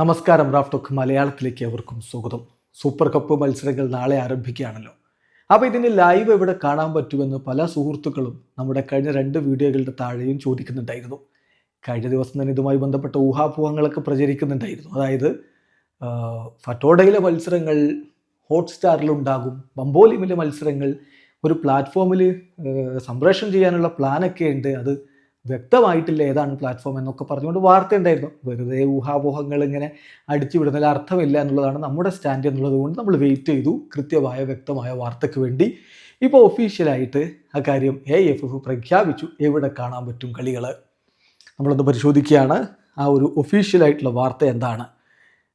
നമസ്കാരം റാഫ്റ്റോക്ക് മലയാളത്തിലേക്ക് അവർക്കും സ്വാഗതം. സൂപ്പർ കപ്പ് മത്സരങ്ങൾ നാളെ ആരംഭിക്കുകയാണല്ലോ. അപ്പോൾ ഇതിന് ലൈവ് എവിടെ കാണാൻ പറ്റുമെന്ന് പല സുഹൃത്തുക്കളും നമ്മുടെ കഴിഞ്ഞ രണ്ട് വീഡിയോകളുടെ താഴെയും ചോദിക്കുന്നുണ്ടായിരുന്നു. കഴിഞ്ഞ ദിവസം തന്നെ ഇതുമായി ബന്ധപ്പെട്ട ഊഹാപോഹങ്ങളൊക്കെ പ്രചരിക്കുന്നുണ്ടായിരുന്നു. അതായത് ഫറ്റോഡയിലെ മത്സരങ്ങൾ ഹോട്ട്സ്റ്റാറിലുണ്ടാകും ബംബോലിമിലെ മത്സരങ്ങൾ ഒരു പ്ലാറ്റ്ഫോമിൽ സംപ്രേഷണം ചെയ്യാനുള്ള പ്ലാനൊക്കെ ഉണ്ട്. അത് വ്യക്തമായിട്ടില്ല ഏതാണ് പ്ലാറ്റ്ഫോം എന്നൊക്കെ പറഞ്ഞുകൊണ്ട് വാർത്ത എന്തായിരുന്നു? വെറുതെ ഊഹാപോഹങ്ങൾ ഇങ്ങനെ അടിച്ചു വിടുന്നതിൽ അർത്ഥമില്ല എന്നുള്ളതാണ് നമ്മുടെ സ്റ്റാൻഡ് എന്നുള്ളത് കൊണ്ട് നമ്മൾ വെയിറ്റ് ചെയ്തു. കൃത്യമായ വ്യക്തമായ വാർത്തയ്ക്ക് വേണ്ടി. ഇപ്പോൾ ഒഫീഷ്യലായിട്ട് ആ കാര്യം എ എഫ് എഫ് പ്രഖ്യാപിച്ചു. എവിടെ കാണാൻ പറ്റും കളികൾ? നമ്മളൊന്ന് പരിശോധിക്കുകയാണ്. ആ ഒരു ഒഫീഷ്യലായിട്ടുള്ള വാർത്ത എന്താണ്?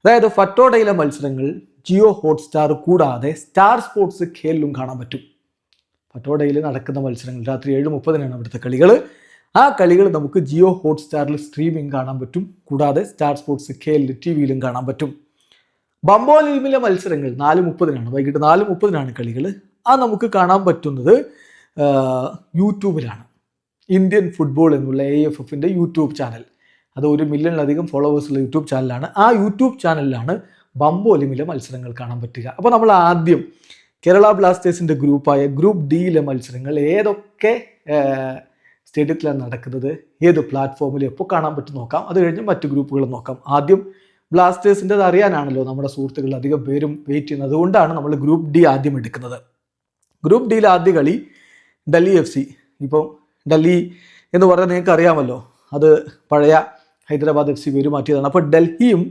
അതായത് ഫറ്റോഡയിലെ മത്സരങ്ങൾ ജിയോ ഹോട്ട്സ്റ്റാർ കൂടാതെ സ്റ്റാർ സ്പോർട്സ് ഖേലിലും കാണാൻ പറ്റും. ഫറ്റോഡയിൽ നടക്കുന്ന മത്സരങ്ങൾ രാത്രി ഏഴ് മുപ്പതിനാണ് അവിടുത്തെ കളികൾ. ആ കളികൾ നമുക്ക് ജിയോ ഹോട്ട്സ്റ്റാറിൽ സ്ട്രീമിംഗ് കാണാൻ പറ്റും. കൂടാതെ Star Sports K L T വിയിലും കാണാൻ പറ്റും. ബംബോ ലീമിലെ മത്സരങ്ങൾ നാല് മുപ്പതിനാണ്. വൈകിട്ട് നാല് മുപ്പതിനാണ് കളികൾ ആ നമുക്ക് കാണാൻ പറ്റുന്നത് യൂട്യൂബിലാണ്. ഇന്ത്യൻ ഫുട്ബോൾ എന്നുള്ള എ എഫ് എഫിന്റെ യൂട്യൂബ് ചാനൽ. അത് ഒരു മില്യണിലധികം ഫോളോവേഴ്സുള്ള യൂട്യൂബ് ചാനലാണ്. ആ യൂട്യൂബ് ചാനലിലാണ് ബംബോലിമിലെ മത്സരങ്ങൾ കാണാൻ പറ്റുക. അപ്പോൾ നമ്മൾ ആദ്യം കേരള ബ്ലാസ്റ്റേഴ്സിന്റെ ഗ്രൂപ്പായ ഗ്രൂപ്പ് ഡിയിലെ മത്സരങ്ങൾ ഏതൊക്കെ സ്റ്റേഡിയത്തിലാണ് നടക്കുന്നത്. ഏത് പ്ലാറ്റ്ഫോമിൽ എപ്പോൾ കാണാൻ പറ്റും നോക്കാം. അത് കഴിഞ്ഞ് മറ്റു ഗ്രൂപ്പുകൾ നോക്കാം. ആദ്യം ബ്ലാസ്റ്റേഴ്സിന്റെ അറിയാനാണല്ലോ നമ്മുടെ സുഹൃത്തുക്കൾ അധികം പേരും വെയിറ്റ് ചെയ്യുന്നത്. അതുകൊണ്ടാണ് നമ്മൾ ഗ്രൂപ്പ് ഡി ആദ്യം എടുക്കുന്നത്. ഗ്രൂപ്പ് ഡിയിൽ ആദ്യ കളി ഡൽഹി എഫ് സി. ഇപ്പം ഡൽഹി എന്ന് പറഞ്ഞാൽ നിങ്ങൾക്ക് അറിയാമല്ലോ. അത് പഴയ ഹൈദരാബാദ് എഫ് സി പേര് മാറ്റിയതാണ് അപ്പോൾ ഡൽഹിയും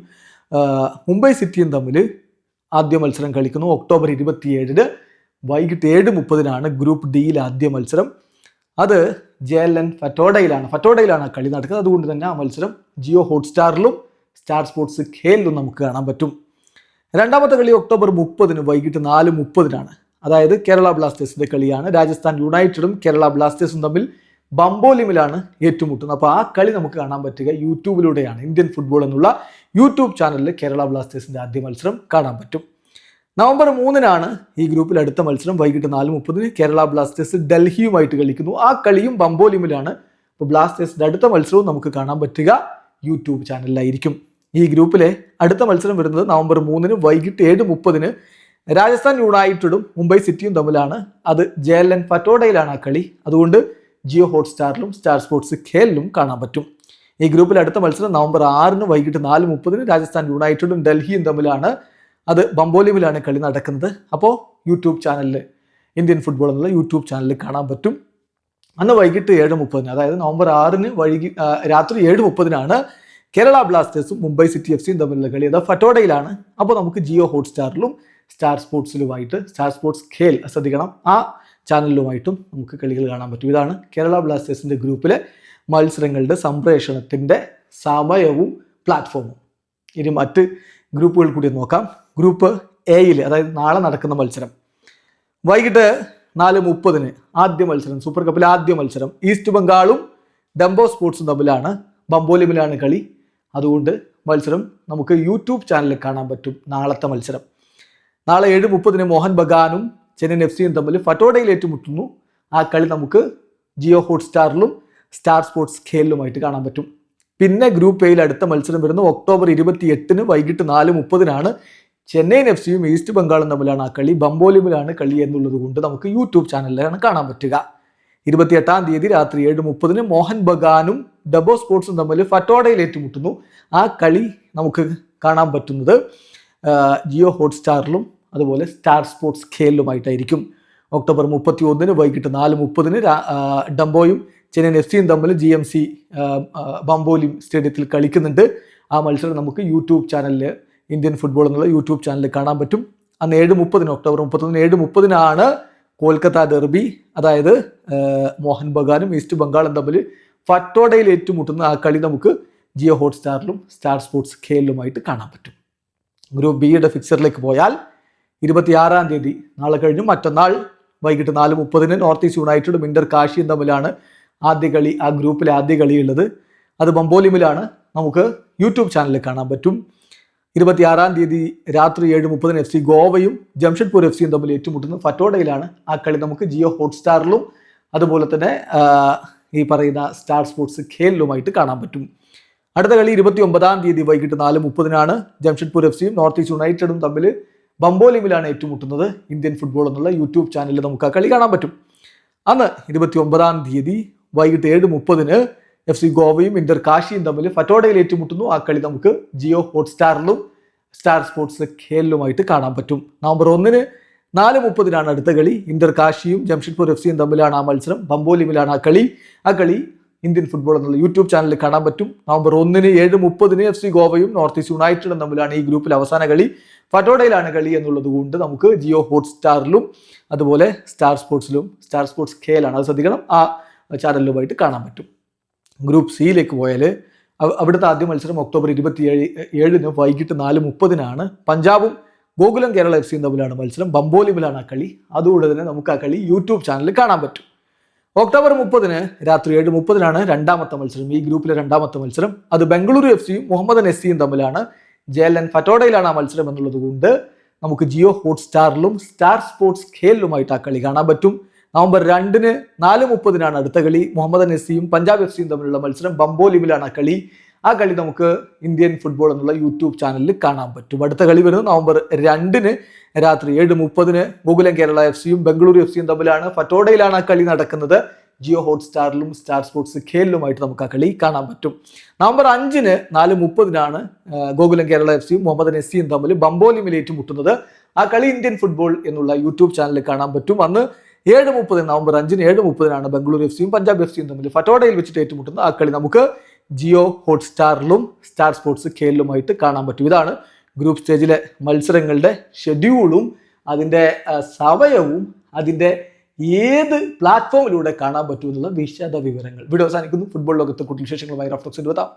മുംബൈ സിറ്റിയും തമ്മിൽ ആദ്യ മത്സരം കളിക്കുന്നു. ഒക്ടോബർ ഇരുപത്തിയേഴിന് വൈകിട്ട് ഏഴ് മുപ്പതിനാണ് ഗ്രൂപ്പ് ഡിയിൽ ആദ്യ മത്സരം. അത് ജെ എൽ എൻ ഫറ്റോഡയിലാണ്. ഫറ്റോഡയിലാണ് കളി നടക്കുന്നത്. അതുകൊണ്ട് തന്നെ ആ മത്സരം ജിയോ ഹോട്ട്സ്റ്റാറിലും സ്റ്റാർ സ്പോർട്സ് ഖേലിലും നമുക്ക് കാണാൻ പറ്റും. രണ്ടാമത്തെ കളി ഒക്ടോബർ മുപ്പതിന് വൈകിട്ട് നാല് മുപ്പതിനാണ്. അതായത് കേരള ബ്ലാസ്റ്റേഴ്സിന്റെ കളിയാണ്. രാജസ്ഥാൻ യുണൈറ്റഡും കേരള ബ്ലാസ്റ്റേഴ്സും തമ്മിൽ ബംബോലിമിലാണ് ഏറ്റുമുട്ടുന്നത്. അപ്പോൾ ആ കളി നമുക്ക് കാണാൻ പറ്റുക യൂട്യൂബിലൂടെയാണ്. ഇന്ത്യൻ ഫുട്ബോൾ എന്നുള്ള യൂട്യൂബ് ചാനലിൽ കേരള ബ്ലാസ്റ്റേഴ്സിന്റെ ആദ്യ മത്സരം കാണാൻ പറ്റും. നവംബർ മൂന്നിനാണ് ഈ ഗ്രൂപ്പിൽ അടുത്ത മത്സരം. വൈകിട്ട് നാല് മുപ്പതിന് കേരള ബ്ലാസ്റ്റേഴ്സ് ഡൽഹിയുമായിട്ട് കളിക്കുന്നു. ആ കളിയും ബംബോലിമിലാണ്. അപ്പോൾ ബ്ലാസ്റ്റേഴ്സിന്റെ അടുത്ത മത്സരവും നമുക്ക് കാണാൻ പറ്റുക. യൂട്യൂബ് ചാനലിലായിരിക്കും. ഈ ഗ്രൂപ്പിലെ അടുത്ത മത്സരം വരുന്നത് നവംബർ മൂന്നിന് വൈകിട്ട് ഏഴ് മുപ്പതിന് രാജസ്ഥാൻ യുണൈറ്റഡും മുംബൈ സിറ്റിയും തമ്മിലാണ്. അത് ജെ എൽ എൻ പറ്റോഡയിലാണ് ആ കളി. അതുകൊണ്ട് ജിയോ ഹോട്ട്സ്റ്റാറിലും സ്റ്റാർ സ്പോർട്സ് ഖേലിലും കാണാൻ പറ്റും. ഈ ഗ്രൂപ്പിലെ അടുത്ത മത്സരം നവംബർ ആറിന് വൈകിട്ട് നാല് മുപ്പതിന് രാജസ്ഥാൻ യുണൈറ്റഡും ഡൽഹിയും തമ്മിലാണ്. അത് ബംബോലിമിലാണ് കളി നടക്കുന്നത്. അപ്പോൾ യൂട്യൂബ് ചാനലിൽ ഇന്ത്യൻ ഫുട്ബോൾ എന്നുള്ള യൂട്യൂബ് ചാനലിൽ കാണാൻ പറ്റും. അന്ന് വൈകിട്ട് ഏഴ് മുപ്പതിന് അതായത് നവംബർ ആറിന് വൈകി രാത്രി ഏഴ് മുപ്പതിനാണ് കേരള ബ്ലാസ്റ്റേഴ്സും മുംബൈ സിറ്റി എഫ് സിയും തമ്മിലുള്ള കളി. അത് ഫറ്റോഡയിലാണ്. അപ്പോൾ നമുക്ക് ജിയോ ഹോട്ട്സ്റ്റാറിലും സ്റ്റാർ സ്പോർട്സിലുമായിട്ട് സ്റ്റാർ സ്പോർട്സ് ഖേൽ ശ്രദ്ധിക്കണം. ആ ചാനലിലുമായിട്ടും നമുക്ക് കളികൾ കാണാൻ പറ്റും. ഇതാണ് കേരള ബ്ലാസ്റ്റേഴ്സിന്റെ ഗ്രൂപ്പിലെ മത്സരങ്ങളുടെ സംപ്രേഷണത്തിന്റെ സമയവും പ്ലാറ്റ്ഫോമും. ഇനി മറ്റ് ഗ്രൂപ്പുകൾ കൂടി നോക്കാം. ഗ്രൂപ്പ് എയിൽ അതായത് നാളെ നടക്കുന്ന മത്സരം. വൈകിട്ട് നാല് മുപ്പതിന് ആദ്യ മത്സരം സൂപ്പർ കപ്പിലെ ആദ്യ മത്സരം. ഈസ്റ്റ് ബംഗാളും ഡംബോ സ്പോർട്സും തമ്മിലാണ്. ബംബോലിമിലാണ് കളി. അതുകൊണ്ട് മത്സരം നമുക്ക് യൂട്യൂബ് ചാനലിൽ കാണാൻ പറ്റും നാളത്തെ മത്സരം. നാളെ ഏഴ് മുപ്പതിന് മോഹൻ ബഗാനും ചെന്നൈയിൻ എഫ് സിയും തമ്മിൽ ഫറ്റോഡയിൽ ഏറ്റുമുട്ടുന്നു. ആ കളി നമുക്ക് ജിയോ ഹോട്ട്സ്റ്റാറിലും സ്റ്റാർ സ്പോർട്സ് ഖേലിലുമായിട്ട് കാണാൻ പറ്റും. പിന്നെ ഗ്രൂപ്പ് എയിൽ അടുത്ത മത്സരം വരുന്നു ഒക്ടോബർ ഇരുപത്തി എട്ടിന് വൈകിട്ട് നാല് മുപ്പതിനാണ്. ചെന്നൈയിൻ എഫ് സിയും ഈസ്റ്റ് ബംഗാളും തമ്മിലാണ് ആ കളി. ബംബോലിമിലാണ് കളി എന്നുള്ളത് കൊണ്ട് നമുക്ക് യൂട്യൂബ് ചാനലിലാണ് കാണാൻ പറ്റുക. ഇരുപത്തിയെട്ടാം തീയതി രാത്രി ഏഴ് മുപ്പതിന് മോഹൻ ബഗാനും ഡബോ സ്പോർട്സും തമ്മിൽ ഫറ്റോഡയിൽ ഏറ്റുമുട്ടുന്നു. ആ കളി നമുക്ക് കാണാൻ പറ്റുന്നത് ജിയോ ഹോട്ട്സ്റ്റാറിലും അതുപോലെ സ്റ്റാർ സ്പോർട്സ് ഖേലിലുമായിട്ടായിരിക്കും. ഒക്ടോബർ മുപ്പത്തി ഒന്നിന് വൈകിട്ട് നാല് മുപ്പതിന് ഡംബോയും ചെന്നൈയിൻ എഫ് സിയും തമ്മിൽ ജി എം സി ബംബോലി സ്റ്റേഡിയത്തിൽ കളിക്കുന്നുണ്ട്. ആ മത്സരം നമുക്ക് യൂട്യൂബ് ചാനലിൽ ഇന്ത്യൻ ഫുട്ബോൾ എന്നുള്ള യൂട്യൂബ് ചാനലിൽ കാണാൻ പറ്റും. അന്ന് ഏഴ് മുപ്പതിന് ഒക്ടോബർ മുപ്പത്തൊന്നിന് ഏഴ് മുപ്പതിനാണ് കൊൽക്കത്ത ഡെർബി അതായത് മോഹൻ ബഗാനും ഈസ്റ്റ് ബംഗാളും തമ്മിൽ ഫറ്റോഡയിൽ ഏറ്റുമുട്ടുന്ന ആ കളി നമുക്ക് ജിയോ ഹോട്ട്സ്റ്റാറിലും സ്റ്റാർ സ്പോർട്സ് ഖേലിലുമായിട്ട് കാണാൻ പറ്റും. ഗ്രൂപ്പ് ബിയുടെ ഫിക്സറിലേക്ക് പോയാൽ ഇരുപത്തിയാറാം തീയതി നാളെ കഴിഞ്ഞു മറ്റന്നാൾ വൈകിട്ട് നാല് മുപ്പതിന് നോർത്ത് ഈസ്റ്റ് യുണൈറ്റഡും ഇന്റർ കാശിയും തമ്മിലാണ് ആദ്യ കളി ആ ഗ്രൂപ്പിലെ ആദ്യ കളിയുള്ളത്. അത് ബംബോലിമിലാണ് നമുക്ക് യൂട്യൂബ് ചാനലിൽ കാണാൻ പറ്റും. ഇരുപത്തിയാറാം തീയതി രാത്രി ഏഴ് മുപ്പതിന് എഫ് സി ഗോവയും ജംഷഡ്പൂർ എഫ് സിയും തമ്മിൽ ഏറ്റുമുട്ടുന്ന ഫറ്റോഡയിലാണ് ആ കളി നമുക്ക് ജിയോ ഹോട്ട്സ്റ്റാറിലും അതുപോലെ തന്നെ ഈ പറയുന്ന സ്റ്റാർ സ്പോർട്സ് ഖേലിലുമായിട്ട് കാണാൻ പറ്റും. അടുത്ത കളി ഇരുപത്തി ഒമ്പതാം തീയതി വൈകിട്ട് നാല് മുപ്പതിനാണ് ജംഷഡ്പൂർ എഫ് സിയും നോർത്ത് ഈസ്റ്റ് യുണൈറ്റഡും തമ്മിൽ ബംബോലിമിലാണ് ഏറ്റുമുട്ടുന്നത്. ഇന്ത്യൻ ഫുട്ബോൾ എന്നുള്ള യൂട്യൂബ് ചാനലിൽ നമുക്ക് ആ കളി കാണാൻ പറ്റും. അന്ന് ഇരുപത്തി ഒമ്പതാം തീയതി വൈകിട്ട് ഏഴ് മുപ്പതിന് എഫ് സി ഗോവയും ഇന്റർ കാശിയും തമ്മിൽ ഫറ്റോഡയിൽ ഏറ്റുമുട്ടുന്നു. ആ കളി നമുക്ക് ജിയോ ഹോട്ട്സ്റ്റാറിലും സ്റ്റാർ സ്പോർട്സ് ഖേലിലുമായിട്ട് കാണാൻ പറ്റും. നവംബർ ഒന്നിന് നാല് മുപ്പതിനാണ് അടുത്ത കളി. ഇന്റർ കാശിയും ജംഷഡ്പൂർ എഫ് സിയും തമ്മിലാണ് ആ മത്സരം. ബംബോലിമിലാണ് ആ കളി. ആ കളി ഇന്ത്യൻ ഫുട്ബോൾ എന്നുള്ള യൂട്യൂബ് ചാനലിൽ കാണാൻ പറ്റും. നവംബർ ഒന്നിന് ഏഴ് മുപ്പതിന് എഫ് സി ഗോവയും നോർത്ത് ഈസ്റ്റ് യുണൈറ്റഡും തമ്മിലാണ് ഈ ഗ്രൂപ്പിൽ അവസാന കളി. ഫറ്റോഡയിലാണ് കളി എന്നുള്ളത് കൊണ്ട് നമുക്ക് ജിയോ ഹോട്ട്സ്റ്റാറിലും അതുപോലെ സ്റ്റാർ സ്പോർട്സിലും സ്റ്റാർ സ്പോർട്സ് ഖേലാണ് അത് ശ്രദ്ധിക്കണം. ആ ചാനലിലുമായിട്ട് കാണാൻ പറ്റും. ഗ്രൂപ്പ് സിയിലേക്ക് പോയാൽ അവ- അവിടുത്തെ ആദ്യ മത്സരം ഒക്ടോബർ ഇരുപത്തിയേഴ് ഏഴിന് വൈകിട്ട് നാല് മുപ്പതിനാണ്. പഞ്ചാബും ഗോകുലം കേരള എഫ് സിയും തമ്മിലാണ് മത്സരം. ബംബോലിമിലാണ് ആ കളി. അതുകൊണ്ട് തന്നെ നമുക്ക് ആ കളി യൂട്യൂബ് ചാനലിൽ കാണാൻ പറ്റും. ഒക്ടോബർ മുപ്പതിന് രാത്രി ഏഴ് മുപ്പതിനാണ് രണ്ടാമത്തെ മത്സരം. ഈ ഗ്രൂപ്പിലെ രണ്ടാമത്തെ മത്സരം. അത് ബംഗളൂരു എഫ് സിയും മുഹമ്മദൻ എസ് സിയും തമ്മിലാണ്. ജയലൻ ഫറ്റോഡയിലാണ് ആ മത്സരം എന്നുള്ളത് കൊണ്ട് നമുക്ക് ജിയോ ഹോട്ട്സ്റ്റാറിലും സ്റ്റാർ സ്പോർട്സ് ഖേലിലുമായിട്ട് ആ കളി കാണാൻ പറ്റും. നവംബർ രണ്ടിന് നാല് മുപ്പതിനാണ് അടുത്ത കളി. മുഹമ്മദ് നസീയും പഞ്ചാബ് എഫ് സിയും തമ്മിലുള്ള മത്സരം ബംബോലിമിലാണ് കളി. ആ കളി നമുക്ക് ഇന്ത്യൻ ഫുട്ബോൾ എന്നുള്ള യൂട്യൂബ് ചാനലിൽ കാണാൻ പറ്റും. അടുത്ത കളി വരുന്നത് നവംബർ രണ്ടിന് രാത്രി ഏഴ് മുപ്പതിന് ഗോകുലം കേരള എഫ് സിയും ബംഗളൂരു എഫ് സിയും തമ്മിലാണ്. ഫറ്റോഡയിലാണ് ആ കളി നടക്കുന്നത്. ജിയോ ഹോട്ട്സ്റ്റാറിലും സ്റ്റാർ സ്പോർട്സ് ഖേലിലുമായിട്ട് നമുക്ക് ആ കളി കാണാൻ പറ്റും. നവംബർ അഞ്ചിന് നാല് മുപ്പതിനാണ് ഗോകുലം കേരള എഫ് സിയും മുഹമ്മദ് നസിയും തമ്മിൽ ബംബോലിമിൽ ഏറ്റുമുട്ടുന്നത് ആ കളി ഇന്ത്യൻ ഫുട്ബോൾ എന്നുള്ള യൂട്യൂബ് ചാനലിൽ കാണാൻ പറ്റും. അന്ന് ഏഴ് മുപ്പതിന് നവംബർ അഞ്ചിന് ഏഴ് മുപ്പതിനാണ് ബംഗളൂരു എഫ് സിയും പഞ്ചാബ് എഫ് സിയും തമ്മിൽ ഫറ്റോഡയിൽ വെച്ചിട്ട് ഏറ്റുമുട്ടുന്നത് ആ കളി. നമുക്ക് ജിയോ ഹോട്ട്സ്റ്റാറിലും സ്റ്റാർ സ്പോർട്സ് കേലിലുമായിട്ട് കാണാൻ പറ്റും. ഇതാണ് ഗ്രൂപ്പ് സ്റ്റേജിലെ മത്സരങ്ങളുടെ ഷെഡ്യൂളും അതിന്റെ സമയവും അതിന്റെ ഏത് പ്ലാറ്റ്ഫോമിലൂടെ കാണാൻ പറ്റുമെന്നുള്ള വിശദ വിവരങ്ങൾ വീഡിയോ അവസാനിക്കുന്നു. ഫുട്ബോൾ ലോകത്ത് കൂടുതൽ വിശേഷങ്ങളുമായി റഫ്ലക്സ് എത്താം